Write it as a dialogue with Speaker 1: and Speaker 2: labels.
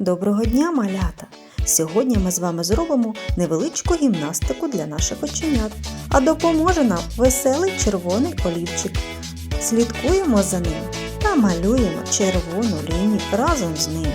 Speaker 1: Доброго дня, малята! Сьогодні ми з вами зробимо невеличку гімнастику для наших оченят, а допоможе нам веселий червоний олівчик. Слідкуємо за ним та малюємо червону лінію разом з ним.